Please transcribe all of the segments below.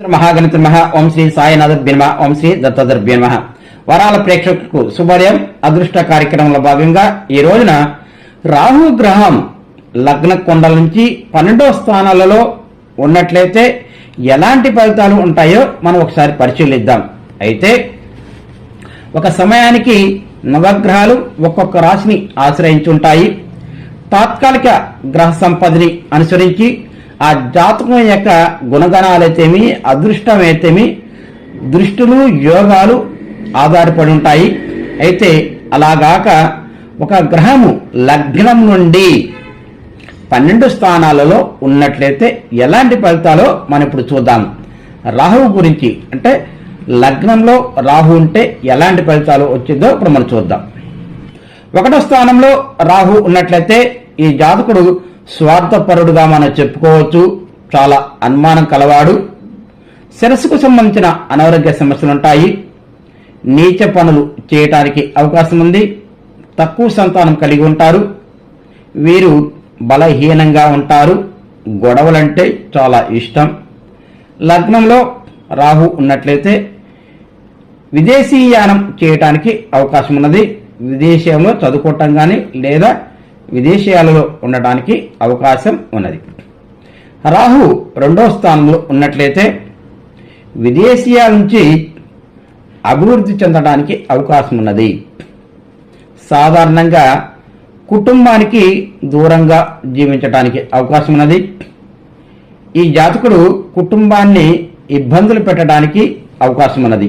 మహాగణిత మహ ఓం శ్రీ సాయినాథ బిన్మ ఓం శ్రీ దత్తాధర్ బిన్మ వరాల ప్రేక్షకులకు శుభోదయం. అదృష్ట కార్యక్రమంలో భాగంగా ఈ రోజున రాహు గ్రహం లగ్న కొండల నుంచి పన్నెండో స్థానాలలో ఉన్నట్లయితే ఎలాంటి ఫలితాలు ఉంటాయో మనం ఒకసారి పరిశీలిద్దాం. అయితే ఒక సమయానికి నవగ్రహాలు ఒక్కొక్క రాశిని ఆశ్రయించుంటాయి. తాత్కాలిక గ్రహ సంపదని అనుసరించి ఆ జాతకం యొక్క గుణగణాలైతేమి అదృష్టం అయితేమి దృష్టులు యోగాలు ఆధారపడి ఉంటాయి అయితే అలాగాక ఒక గ్రహము లగ్నం నుండి పన్నెండు స్థానాలలో ఉన్నట్లయితే ఎలాంటి ఫలితాలో మనం ఇప్పుడు చూద్దాం. రాహువు గురించి అంటే లగ్నంలో రాహు ఉంటే ఎలాంటి ఫలితాలు వచ్చిందో ఇప్పుడు మనం చూద్దాం. ఒకటో స్థానంలో రాహు ఉన్నట్లయితే ఈ జాతకుడు స్వార్థపరుడుగా మనం చెప్పుకోవచ్చు. చాలా అనుమానం కలవాడు. శిరస్సుకు సంబంధించిన అనారోగ్య సమస్యలు ఉంటాయి నీచ పనులు చేయటానికి అవకాశం ఉంది తక్కువ సంతానం కలిగి ఉంటారు. వీరు బలహీనంగా ఉంటారు. గొడవలంటే చాలా ఇష్టం. లగ్నంలో రాహు ఉన్నట్లయితే విదేశీయానం చేయటానికి అవకాశం ఉన్నది విదేశంలో చదువుకోవటం కానీ లేదా విదేశీయాలలో ఉండటానికి అవకాశం ఉన్నది. రాహు రెండో స్థానంలో ఉన్నట్లయితే విదేశీయాల నుంచి అభివృద్ధి చెందడానికి అవకాశం ఉన్నది. సాధారణంగా కుటుంబానికి దూరంగా జీవించడానికి అవకాశం ఉన్నది. ఈ జాతకుడు కుటుంబాన్ని ఇబ్బందులు పెట్టడానికి అవకాశం ఉన్నది.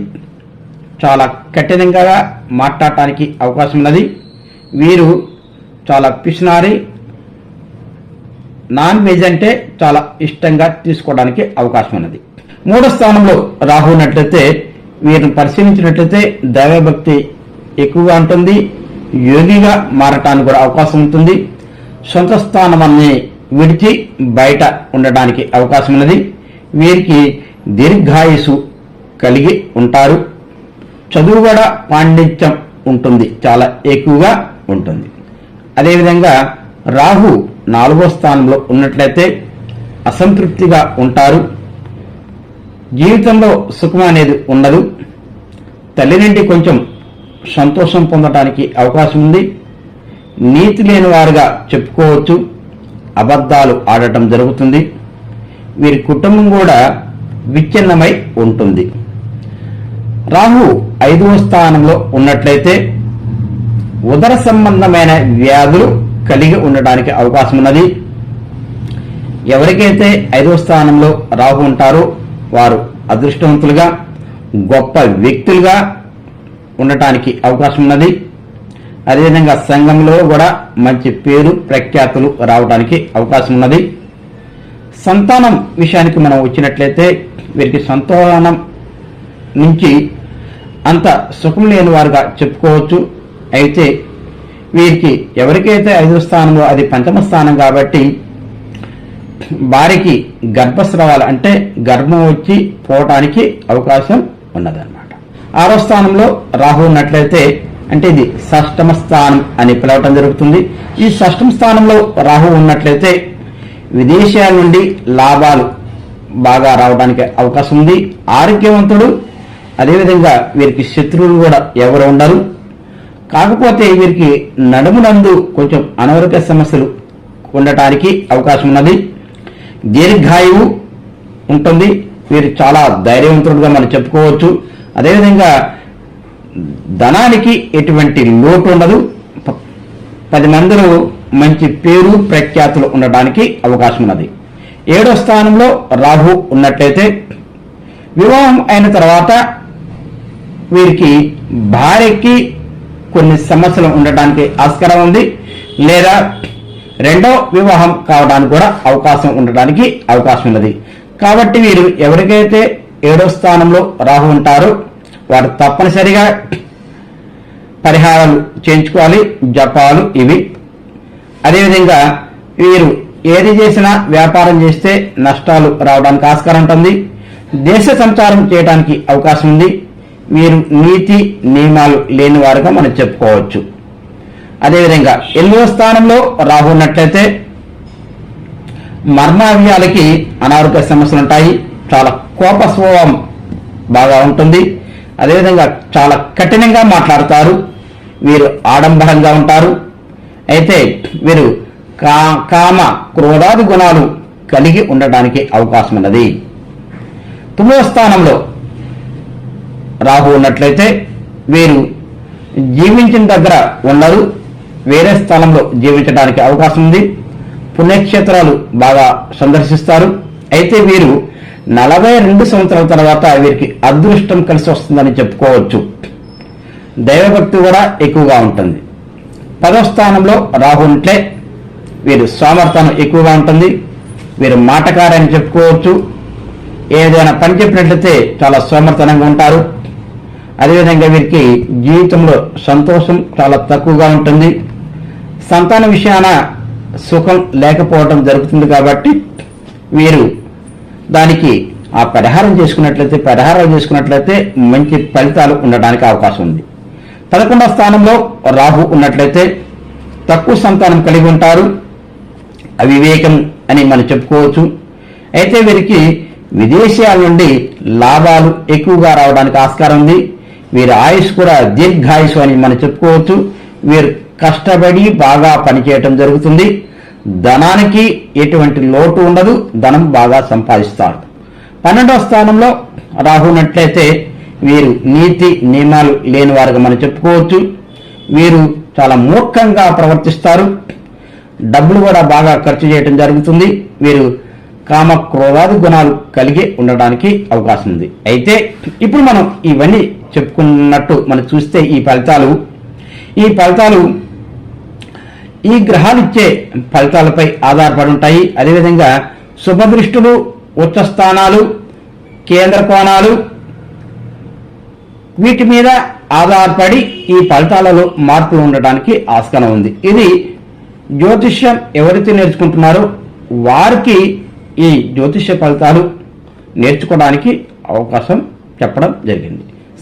చాలా కఠినంగా మాట్లాడటానికి అవకాశం ఉన్నది. వీరు చాలా పిసినారి. నాన్ వెజ్ అంటే చాలా ఇష్టంగా తీసుకోవడానికి అవకాశం ఉన్నది మూడో స్థానంలో రాహు ఉన్నట్లయితే వీరిని పరిశీలించినట్లయితే దైవభక్తి ఎక్కువగా ఉంటుంది యోగిగా మారటానికి కూడా అవకాశం ఉంటుంది. సొంత స్థానాన్ని విడిచి బయట ఉండడానికి అవకాశం ఉన్నది వీరికి దీర్ఘాయుసు కలిగి ఉంటారు. చదువు కూడా పాండిత్యం ఉంటుంది చాలా ఎక్కువగా ఉంటుంది. అదేవిధంగా రాహు నాలుగో స్థానంలో ఉన్నట్లయితే అసంతృప్తిగా ఉంటారు. జీవితంలో సుఖం అనేది ఉండదు. తల్లి నుండి కొంచెం సంతోషం పొందడానికి అవకాశం ఉంది. నీతి లేని వారుగా చెప్పుకోవచ్చు. అబద్ధాలు ఆడటం జరుగుతుంది. వీరి కుటుంబం కూడా విచ్ఛిన్నమై ఉంటుంది. రాహు ఐదవ స్థానంలో ఉన్నట్లయితే ఉదర సంబంధమైన వ్యాధులు కలిగి ఉండడానికి అవకాశం ఉన్నది. ఎవరికైతే ఐదవ స్థానంలో రాహు ఉంటారో వారు అదృష్టవంతులుగా గొప్ప వ్యక్తులుగా ఉండటానికి అవకాశం ఉన్నది. అదేవిధంగా సంఘంలో కూడా మంచి పేరు ప్రఖ్యాతులు రావడానికి అవకాశం ఉన్నది. సంతానం విషయానికి మనం వచ్చినట్లయితే వీరికి సంతానం నుంచి అంత సుఖం లేని వారుగా చెప్పుకోవచ్చు. అయితే వీరికి ఎవరికైతే ఐదో స్థానంలో అది పంచమ స్థానం కాబట్టి వారికి గర్భస్రావాలు అంటే గర్భం వచ్చి పోవటానికి అవకాశం ఉన్నదన్నమాట. ఆరో స్థానంలో రాహు ఉన్నట్లయితే అంటే ఇది షష్టమ స్థానం అని పిలవటం జరుగుతుంది. ఈ షష్టమ స్థానంలో రాహు ఉన్నట్లయితే విదేశాల నుండి లాభాలు బాగా రావడానికి అవకాశం ఉంది. ఆరోగ్యవంతుడు అదేవిధంగా వీరికి శత్రువులు కూడా ఎవరు ఉండరు. కాకపోతే వీరికి నడుమునందు కొంచెం అనారోగ్య సమస్యలు ఉండటానికి అవకాశం ఉన్నది. దీర్ఘాయువు ఉంటుంది. వీరు చాలా ధైర్యవంతుడుగా మనం చెప్పుకోవచ్చు. అదేవిధంగా ధనానికి ఎటువంటి లోటు ఉండదు. పది మందిలో మంచి పేరు ప్రఖ్యాతులు ఉండడానికి అవకాశం ఉన్నది. ఏడో స్థానంలో రాహు ఉన్నట్లయితే వివాహం అయిన తర్వాత వీరికి భార్యకి కొన్ని సమస్యలు ఉండటానికి ఆస్కారం ఉంది. లేదా రెండో వివాహం కావడానికి కూడా అవకాశం ఉండడానికి అవకాశం ఉన్నది. కాబట్టి వీరు ఎవరికైతే ఏడో స్థానంలో రాహు ఉంటారో వారు తప్పనిసరిగా పరిహారాలు చేయించుకోవాలి. జపాలు ఇవి. అదేవిధంగా వీరు ఏది చేసినా వ్యాపారం చేస్తే నష్టాలు రావడానికి ఆస్కారం ఉంటుంది. దేశ సంచారం చేయడానికి అవకాశం ఉంది. వీరు నీతి నియమాలు లేని వారుగా మనం చెప్పుకోవచ్చు. అదేవిధంగా ఎనిమిదవ స్థానంలో రాహు ఉన్నట్లయితే మర్మావ్యాలకి అనారోగ్య సమస్యలు ఉంటాయి. చాలా కోప స్వభావం బాగా ఉంటుంది. అదేవిధంగా చాలా కఠినంగా మాట్లాడతారు. వీరు ఆడంబరంగా ఉంటారు. అయితే వీరు కా కామ క్రోధాది గుణాలు కలిగి ఉండడానికి అవకాశం ఉన్నది. తొమ్మిదవ స్థానంలో రాహు ఉన్నట్లయితే వీరు జీవించిన దగ్గర ఉండరు వేరే స్థలంలో జీవించడానికి అవకాశం ఉంది. పుణ్యక్షేత్రాలు బాగా సందర్శిస్తారు. అయితే వీరు నలభై రెండు సంవత్సరాల తర్వాత వీరికి అదృష్టం కలిసి వస్తుందని చెప్పుకోవచ్చు. దైవభక్తి కూడా ఎక్కువగా ఉంటుంది. పదో స్థానంలో రాహు ఉంటే వీరు సామర్థ్యం ఎక్కువగా ఉంటుంది. వీరు మాటకారని చెప్పుకోవచ్చు. ఏదైనా పని చెప్పినట్లయితే చాలా సోమర్థనంగా ఉంటారు. అదేవిధంగా వీరికి జీవితంలో సంతోషం చాలా తక్కువగా ఉంటుంది. సంతాన విషయాన సుఖం లేకపోవడం జరుగుతుంది కాబట్టి వీరు దానికి ఆ పరిహారం చేసుకున్నట్లయితే పరిహారం చేసుకున్నట్లయితే మంచి ఫలితాలు ఉండడానికి అవకాశం ఉంది. పదకొండవ స్థానంలో రాహు ఉన్నట్లయితే తక్కువ సంతానం కలిగి ఉంటారు. అవివేకం అని మనం చెప్పుకోవచ్చు. అయితే వీరికి విదేశాల నుండి లాభాలు ఎక్కువగా రావడానికి ఆస్కారం ఉంది. వీరి ఆయుష్ కూడా దీర్ఘాయుష్ అని మనం చెప్పుకోవచ్చు. వీరు కష్టపడి బాగా పనిచేయటం జరుగుతుంది. ధనానికి ఎటువంటి లోటు ఉండదు. ధనం బాగా సంపాదిస్తారు. పన్నెండవ స్థానంలో రాహునట్లయితే వీరు నీతి నియమాలు లేని వారుగా మనం చెప్పుకోవచ్చు. వీరు చాలా మూర్ఖంగా ప్రవర్తిస్తారు. డబ్బులు కూడా బాగా ఖర్చు చేయడం జరుగుతుంది. వీరు కామ క్రోధాది గుణాలు కలిగి ఉండడానికి అవకాశం ఉంది. అయితే ఇప్పుడు మనం ఇవన్నీ చెప్పుకున్నట్టు మనం చూస్తే ఈ ఫలితాలు. ఈ ఫలితాలు ఈ గ్రహాలు ఇచ్చే ఫలితాలపై ఆధారపడి ఉంటాయి అదేవిధంగా శుభదృష్టులు ఉచ్చ స్థానాలు కేంద్ర కోణాలు వీటి మీద ఆధారపడి ఈ ఫలితాలలో మార్పులు ఉండటానికి ఆస్కారం ఉంది. ఇది జ్యోతిష్యం ఎవరైతే నేర్చుకుంటున్నారో వారికి ఈ జ్యోతిష్య ఫలితాలు నేర్చుకోవడానికి అవకాశం చెప్పడం జరిగింది.